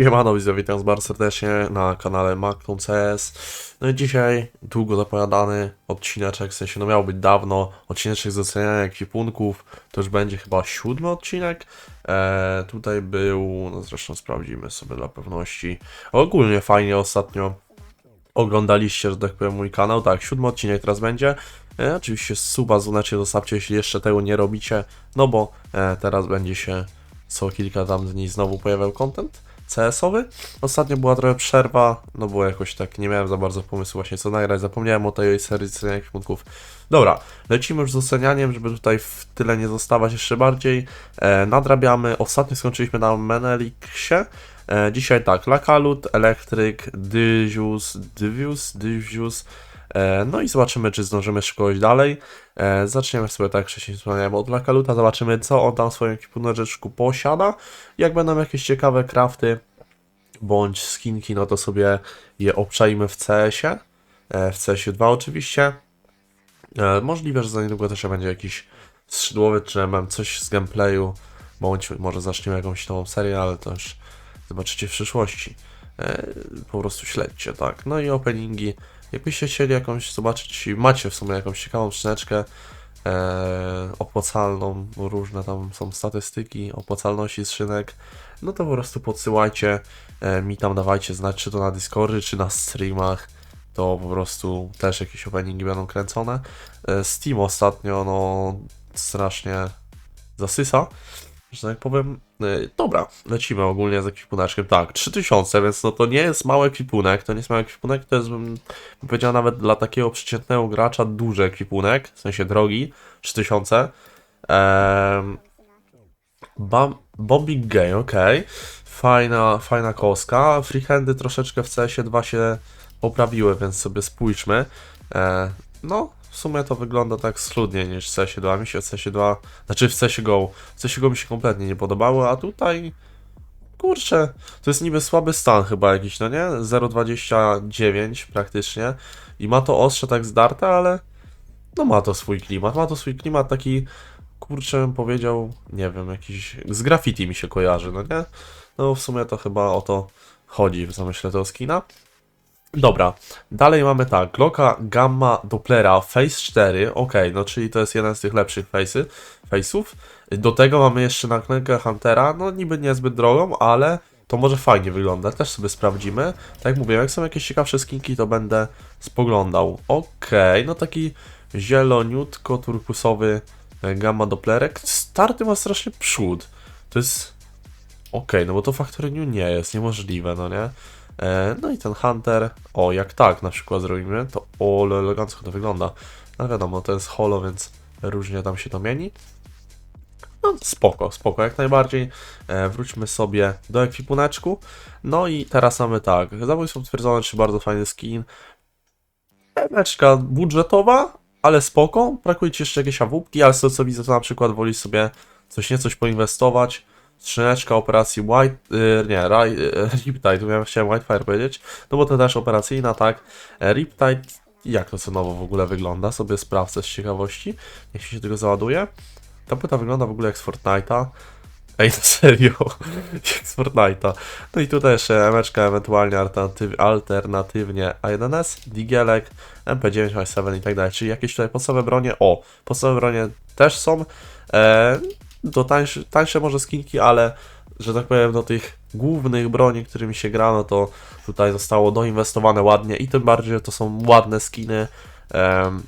Siemano, witam was bardzo serdecznie na kanale Macton CS. No i dzisiaj długo zapowiadany odcineczek, w sensie no miał być dawno, odcineczek z oceniania ekwipunków, to już będzie chyba siódmy odcinek. E, tutaj był, no zresztą sprawdzimy sobie dla pewności. Ogólnie fajnie ostatnio oglądaliście, że tak powiem, mój kanał. Tak, siódmy odcinek teraz będzie. E, oczywiście suba, dzwoneczek zostawcie, jeśli jeszcze tego nie robicie, no bo e, teraz będzie się co kilka tam dni znowu pojawiał content CS-owy. Ostatnio była trochę przerwa, no bo jakoś tak nie miałem za bardzo pomysłu właśnie co nagrać, zapomniałem o tej serii sceniania punktów. Dobra, lecimy już z ocenianiem, żeby tutaj w tyle nie zostawać jeszcze bardziej. E, nadrabiamy, ostatnio skończyliśmy na Menelixie. E, dzisiaj tak, Lakalut, Elektryk, Dyzius, Dyvius, Dyzius, E, No i zobaczymy, czy zdążymy szkodzić dalej. E, Zaczniemy sobie, tak jak wcześniej wspomniałem, od Lakaluta. Zobaczymy, co on tam w swoim ekwipuneczku posiada. Jak będą jakieś ciekawe crafty bądź skinki, no to sobie je obczajmy w CS-ie. E, W CS-ie 2 oczywiście. E, Możliwe, że za niedługo też będzie jakiś skrzydłowy, czy mam coś z gameplayu, bądź może zaczniemy jakąś nową serię, ale to już zobaczycie w przyszłości. E, Po prostu śledźcie, tak. No i openingi. Jakbyście chcieli jakąś zobaczyć, macie w sumie jakąś ciekawą skrzyneczkę e, opłacalną, bo różne tam są statystyki opłacalności skrzynek, no to po prostu podsyłajcie e, mi tam, dawajcie znać, czy to na Discordzie, czy na streamach, to po prostu też jakieś openingi będą kręcone. E, Steam ostatnio, no, strasznie zasysa, że tak powiem. E, Dobra, lecimy ogólnie z ekwipuneczkiem. Tak, 3000, więc no to nie jest mały ekwipunek, to nie jest mały ekwipunek, to jest, bym powiedział, nawet dla takiego przeciętnego gracza duży ekwipunek, w sensie drogi, 3000. Ehm, Bam, bombing Game, okej. Fajna, fajna koska. Freehandy troszeczkę w CS-ie 2 się poprawiły, więc sobie spójrzmy. E, no, w sumie to wygląda tak schludniej niż w CS-ie 2. Mi się w CS-ie 2, znaczy w CS-ie Go. W CS-ie Go mi się kompletnie nie podobało, a tutaj kurczę, to jest niby słaby stan chyba jakiś, no nie? 0,29 praktycznie i ma to ostrze tak zdarte, ale no ma to swój klimat, ma to swój klimat taki, kurczę powiedział, nie wiem, jakiś, z graffiti mi się kojarzy, no nie? No w sumie to chyba o to chodzi w zamyśle tego skina. Dobra, dalej mamy tak, Glocka Gamma Dopplera Phase 4, ok, no czyli to jest jeden z tych lepszych face'y, face'ów. Do tego mamy jeszcze naklejkę Huntera, no niby niezbyt drogą, ale to może fajnie wygląda, też sobie sprawdzimy. Tak jak mówię, jak są jakieś ciekawsze skinki, to będę spoglądał. Ok, no taki zieloniutko turkusowy e, Gamma Dopplerek. Starty ma strasznie przód. To jest... Okej, no bo to Factory New nie jest, niemożliwe, no nie? E, no i ten Hunter, o jak tak na przykład zrobimy, to o ale elegancko to wygląda. No wiadomo, to jest holo, więc różnie tam się to mieni. No spoko, spoko, jak najbardziej. E, wróćmy sobie do ekwipuneczku. No i teraz mamy tak, zabójstwo potwierdzone, czy bardzo fajny skin. Emeczka budżetowa, ale spoko. Brakuje ci jeszcze jakieś awupki, ale z tego co widzę, to na przykład wolisz sobie coś niecoś poinwestować. Skrzyneczka operacji White, yy, nie, yy, Riptide, ja chciałem Whitefire powiedzieć, no bo to też operacyjna, tak. E, Riptide, jak to cenowo w ogóle wygląda, sobie sprawdzę z ciekawości, niech się tego załaduje. Ta płyta wygląda w ogóle jak z Fortnite'a. Ej, na serio, jak z Fortnite'a. No i tutaj jeszcze emeczka, ewentualnie alternatyw, alternatywnie A1S, Digielek, MP9, A7 i tak dalej, czyli jakieś tutaj podstawowe bronie. O, podstawowe bronie też są. E, to tańsze, tańsze może skinki, ale że tak powiem do tych głównych broni, którymi się gra, no to tutaj zostało doinwestowane ładnie i tym bardziej, że to są ładne skiny. Em,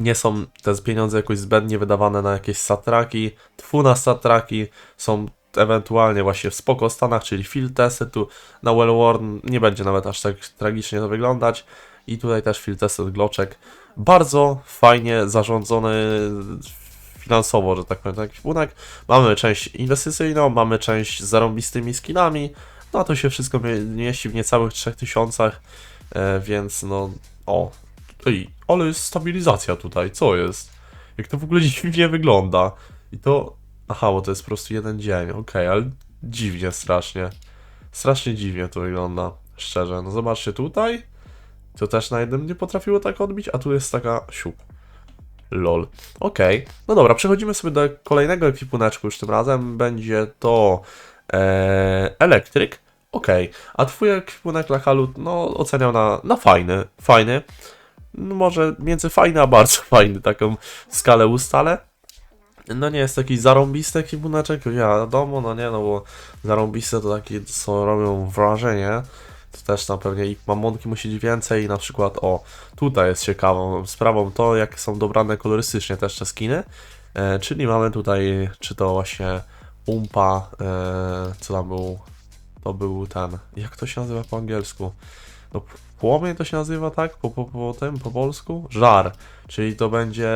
nie są te pieniądze jakoś zbędnie wydawane na jakieś satraki, tfu na satraki, są ewentualnie właśnie w spoko stanach, czyli field testy, tu na Wellworn nie będzie nawet aż tak tragicznie to wyglądać i tutaj też field testy gloczek, bardzo fajnie zarządzony finansowo, że tak powiem, taki ekwipunek. Mamy część inwestycyjną, mamy część z zarąbistymi skinami, no to się wszystko mie- mieści w niecałych 3000, e, więc no, o, ej, ale jest stabilizacja tutaj, co jest? Jak to w ogóle dziwnie wygląda. I to, aha, bo to jest po prostu jeden dzień, okej, ale dziwnie strasznie. Strasznie dziwnie to wygląda, szczerze. No zobaczcie tutaj, to też na jednym nie potrafiło tak odbić, a tu jest taka siup. Lol. Okej, no dobra, przechodzimy sobie do kolejnego ekwipuneczku już tym razem. Będzie to e, elektryk. okej. A twój ekwipunek Lachalut, no oceniał na, na fajny, fajny. No, może między fajny a bardzo fajny, taką skalę ustalę. No nie jest taki zarąbisty ekwipuneczek, wiadomo, no nie, no bo zarąbiste to takie, co robią wrażenie. To też tam pewnie ich mamonki musi być więcej i na przykład, o, tutaj jest ciekawą sprawą to, jak są dobrane kolorystycznie też te skiny. E, czyli mamy tutaj, czy to właśnie Umpa, e, co tam był, to był ten, jak to się nazywa po angielsku? No, płomień to się nazywa, tak? Po, po, po tym, po polsku? Żar, czyli to będzie...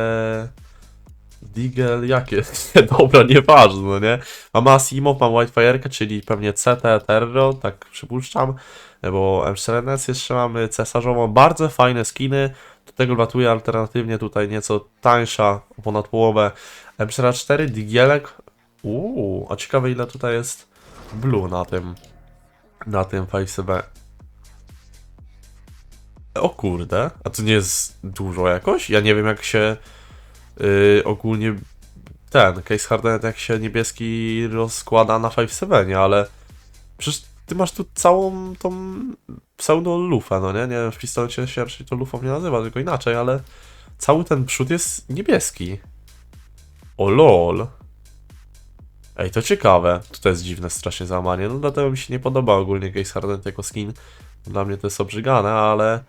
Digel, jakie? Dobra, nieważne, no nie? Mamy Asimov, mam Whitefire'kę, czyli pewnie CT Terro, tak przypuszczam, bo M4NS jeszcze mamy cesarzową, bardzo fajne skiny, do tego latuje alternatywnie tutaj nieco tańsza, ponad połowę M4A4, Digielek, uuu, a ciekawe ile tutaj jest blue na tym, na tym 5CB. O kurde, a to nie jest dużo jakoś? Ja nie wiem jak się yy, ogólnie ten case hardenet jak się niebieski rozkłada na 5.7, ale przecież ty masz tu całą tą pseudo lufę, no nie? Nie wiem, w pistolecie się raczej to lufą nie nazywa, tylko inaczej, ale cały ten przód jest niebieski. O lol. Ej, to ciekawe. To jest dziwne strasznie załamanie. No dlatego mi się nie podoba ogólnie Case Hardened jako skin. Dla mnie to jest obrzygane, ale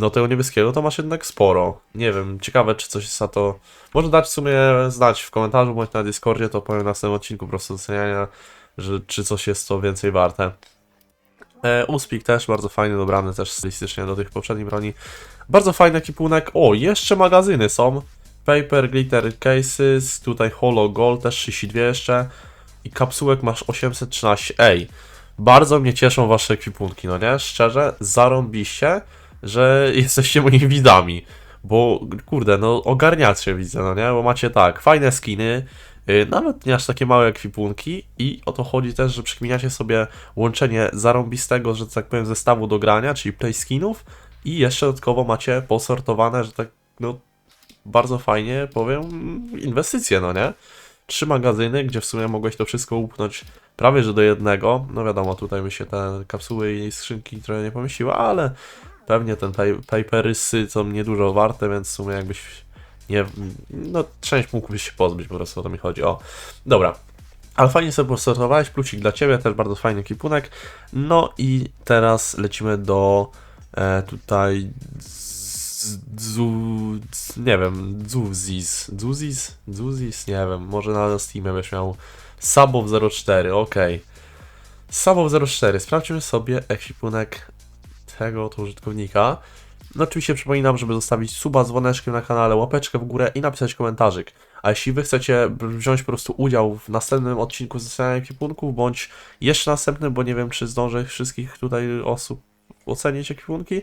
no tego niebieskiego to masz jednak sporo. Nie wiem, ciekawe czy coś za to... Może dać w sumie znać w komentarzu bądź na Discordzie, to powiem na następnym odcinku po prostu oceniania, że czy coś jest to więcej warte. E, Uspik też bardzo fajny, dobrany też stylistycznie do tych poprzednich broni. Bardzo fajny ekipunek. O, jeszcze magazyny są. Paper, glitter cases, tutaj holo gold, też 32 jeszcze. I kapsułek masz 813. Ej, bardzo mnie cieszą wasze ekwipunki, no nie? Szczerze, zarąbiście, że jesteście moimi widami. Bo, kurde, no ogarniacie widzę, no nie? Bo macie tak, fajne skiny, yy, nawet nie aż takie małe ekwipunki i o to chodzi też, że przekminiacie sobie łączenie zarąbistego, że tak powiem, zestawu do grania, czyli play skinów i jeszcze dodatkowo macie posortowane, że tak, no bardzo fajnie powiem, inwestycje, no nie? Trzy magazyny, gdzie w sumie mogłeś to wszystko upchnąć prawie że do jednego. No wiadomo, tutaj by się te kapsuły i skrzynki trochę nie pomieściły, ale pewnie ten paperysy są niedużo warte, więc w sumie jakbyś nie... No część mógłbyś się pozbyć, po prostu o to mi chodzi. O, dobra. Ale fajnie sobie posortowałeś, plusik dla Ciebie, też bardzo fajny kipunek. No i teraz lecimy do e, tutaj Dzu... nie wiem, Dzuzis, Dzuzis, Dzuzis, nie wiem, może na Steamie byś miał Sabow 04, okej. Sabow 04, sprawdźmy sobie ekwipunek tego użytkownika. No oczywiście przypominam, żeby zostawić suba dzwoneczkiem na kanale, łapeczkę w górę i napisać komentarzyk. A jeśli wy chcecie wziąć po prostu udział w następnym odcinku z zostawiania ekwipunków, bądź jeszcze następnym, bo nie wiem czy zdążę wszystkich tutaj osób ocenić ekwipunki,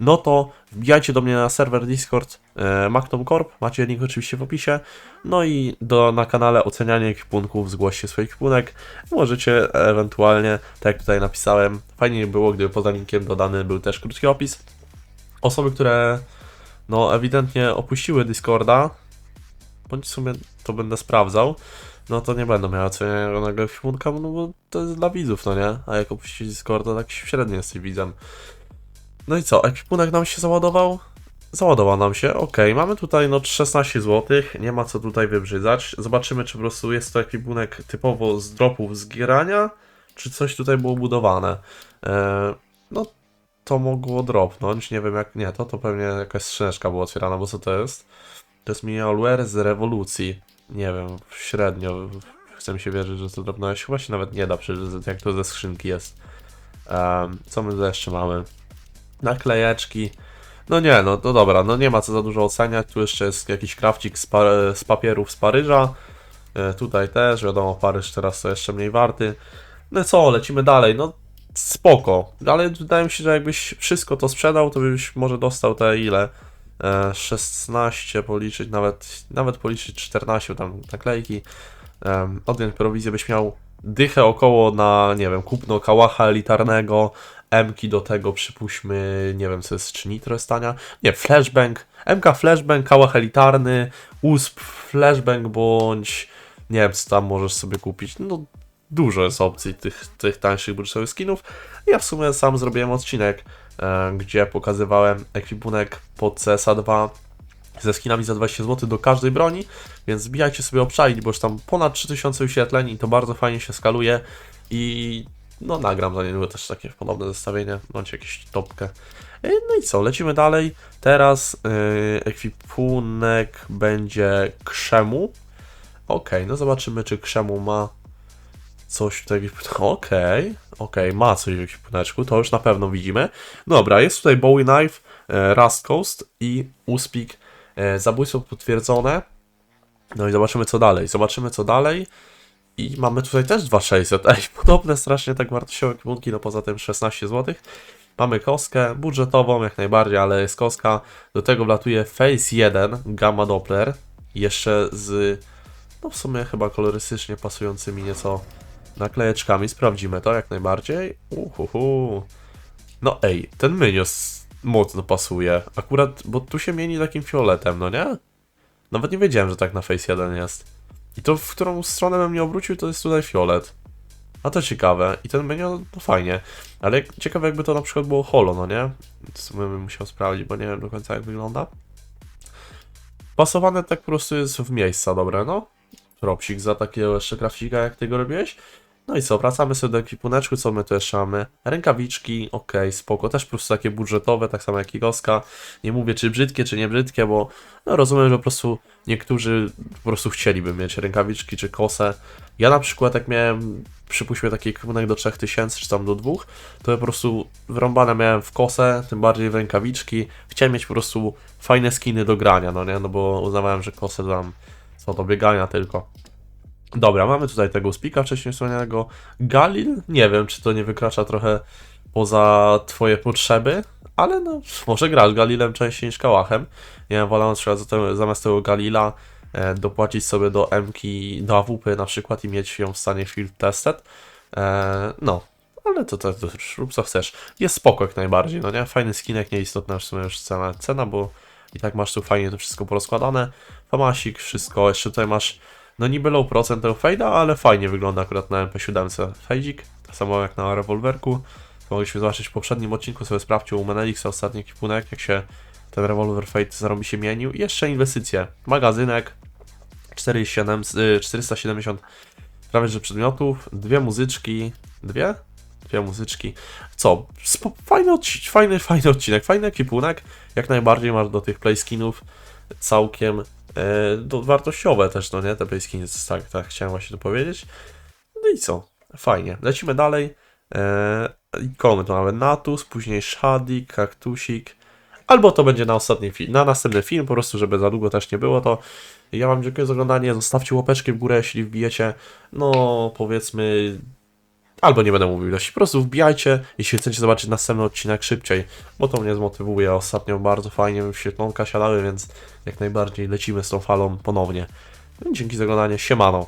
no to wbijajcie do mnie na serwer Discord e, Mactom Corp, macie link oczywiście w opisie, no i do, na kanale ocenianie ekwipunków zgłoście swój ekwipunek, możecie ewentualnie, tak jak tutaj napisałem, fajnie by było, gdyby poza linkiem dodany był też krótki opis. Osoby, które no ewidentnie opuściły Discorda, bądź w sumie to będę sprawdzał, no to nie będą miały ocenionego ekwipunka, no bo to jest dla widzów, no nie? A jak opuścić Discorda, tak średnio jesteś widzem. No i co, ekwipunek nam się załadował? Załadował nam się, ok. Mamy tutaj no 16 zł, nie ma co tutaj wybrzydzać. Zobaczymy, czy po prostu jest to ekwipunek typowo z dropów z gierania, czy coś tutaj było budowane. Eee, no to mogło dropnąć, nie wiem jak, nie, to to pewnie jakaś skrzyneczka była otwierana, bo co to jest? To jest malware z rewolucji. Nie wiem, średnio. Chcę mi się wierzyć, że to dropnąłeś. Chyba się nawet nie da przeczytać, jak to ze skrzynki jest. Em, co my tu jeszcze mamy? Naklejeczki. No nie, no to dobra, no nie ma co za dużo oceniać. Tu jeszcze jest jakiś krawcik z, pa- z papierów z Paryża. E, tutaj też, wiadomo, Paryż teraz to jeszcze mniej warty. No co, lecimy dalej. No spoko, ale wydaje mi się, że jakbyś wszystko to sprzedał, to byś może dostał te ile? E, 16 policzyć, nawet, nawet policzyć 14 tam naklejki. Um, odjąć prowizję byś miał dychę około na, nie wiem, kupno kałacha elitarnego, Mki do tego przypuśćmy, nie wiem co jest, czy nitro jest tania? Nie, flashbang, MK flashbang, kałach elitarny, USP flashbang bądź nie wiem co tam możesz sobie kupić, no dużo jest opcji tych, tych tańszych budżetowych skinów. Ja w sumie sam zrobiłem odcinek, e, gdzie pokazywałem ekwipunek pod CSA 2 ze skinami za 20 zł do każdej broni, więc zbijajcie sobie obczaić, bo już tam ponad 3000 wyświetleń i to bardzo fajnie się skaluje i no nagram za niedługo też takie podobne zestawienie, bądź jakieś topkę. E, No i co, lecimy dalej. Teraz yy, ekwipunek będzie Krzemu. Okej, no zobaczymy, czy Krzemu ma coś w tej Okej, okej, ma coś w ekwipuneczku, to już na pewno widzimy. Dobra, jest tutaj Bowie Knife, e, Rust Coast i Uspik. E, zabójstwo potwierdzone. No i zobaczymy co dalej. Zobaczymy co dalej. I mamy tutaj też 2600. Ej, podobne strasznie tak wartościowe ekwipunki, no poza tym 16 zł. Mamy koskę budżetową jak najbardziej, ale jest koska. Do tego wlatuje Face 1 Gamma Doppler. Jeszcze z, no w sumie chyba kolorystycznie pasującymi nieco naklejeczkami. Sprawdzimy to jak najbardziej. Uhuhu. No ej, ten mynios mocno pasuje. Akurat, bo tu się mieni takim fioletem, no nie? Nawet nie wiedziałem, że tak na Face 1 jest. I to, w którą stronę bym nie obrócił, to jest tutaj fiolet. A to ciekawe. I ten menu, no fajnie. Ale ciekawe jakby to na przykład było holo, no nie? W sumie bym musiał sprawdzić, bo nie wiem do końca jak wygląda. Pasowane tak po prostu jest w miejsca dobre, no. Propsik za takiego jeszcze grafika, jak ty go robiłeś. No i co, wracamy sobie do ekwipuneczku, co my tu jeszcze mamy? Rękawiczki, ok, spoko, też po prostu takie budżetowe, tak samo jak i Goska. Nie mówię czy brzydkie, czy nie brzydkie, bo no, rozumiem, że po prostu niektórzy po prostu chcieliby mieć rękawiczki czy kosę. Ja na przykład jak miałem, przypuśćmy taki ekwipunek do 3000 czy tam do 2, to ja po prostu wrąbane miałem w kosę, tym bardziej w rękawiczki. Chciałem mieć po prostu fajne skiny do grania, no nie, no bo uznawałem, że kosę dam co do biegania tylko. Dobra, mamy tutaj tego spika wcześniej wspomnianego. Galil, nie wiem, czy to nie wykracza trochę poza twoje potrzeby, ale no, może grasz Galilem częściej niż Kałachem. Ja bym wolał na przykład za te- zamiast tego Galila e, dopłacić sobie do MK, do AWP na przykład i mieć ją w stanie field tested. E, no, ale to, już rób co chcesz. Jest spoko jak najbardziej, no nie? Fajny skinek, nieistotna w sumie już cena, cena, bo i tak masz tu fajnie to wszystko porozkładane. Famasik, wszystko, jeszcze tutaj masz no niby low procent tego fejda, ale fajnie wygląda akurat na MP7 fejdzik, tak samo jak na rewolwerku. To mogliśmy zobaczyć w poprzednim odcinku, sobie sprawdził u Menelixa ostatni ekipunek, jak się ten rewolwer fade zarobi się mienił. I jeszcze inwestycje. Magazynek 47, y, 470 prawie że przedmiotów, dwie muzyczki, dwie? Dwie muzyczki. Co? Fajny, fajny, fajny odcinek, fajny ekipunek. Jak najbardziej masz do tych playskinów całkiem do, wartościowe też, no nie? Te playskiny, tak, tak chciałem właśnie to powiedzieć. No i co? Fajnie. Lecimy dalej. E, ikony to mamy Natus, później Shadi, Kaktusik. Albo to będzie na ostatni film, na następny film, po prostu, żeby za długo też nie było to. Ja Wam dziękuję za oglądanie. Zostawcie łapeczkę w górę, jeśli wbijecie. No, powiedzmy. Albo nie będę mówił ilości, po prostu wbijajcie, jeśli chcecie zobaczyć następny odcinek szybciej, bo to mnie zmotywuje. Ostatnio bardzo fajnie mi świetlonka siadały, więc jak najbardziej lecimy z tą falą ponownie. No Dzięki za oglądanie, siemano.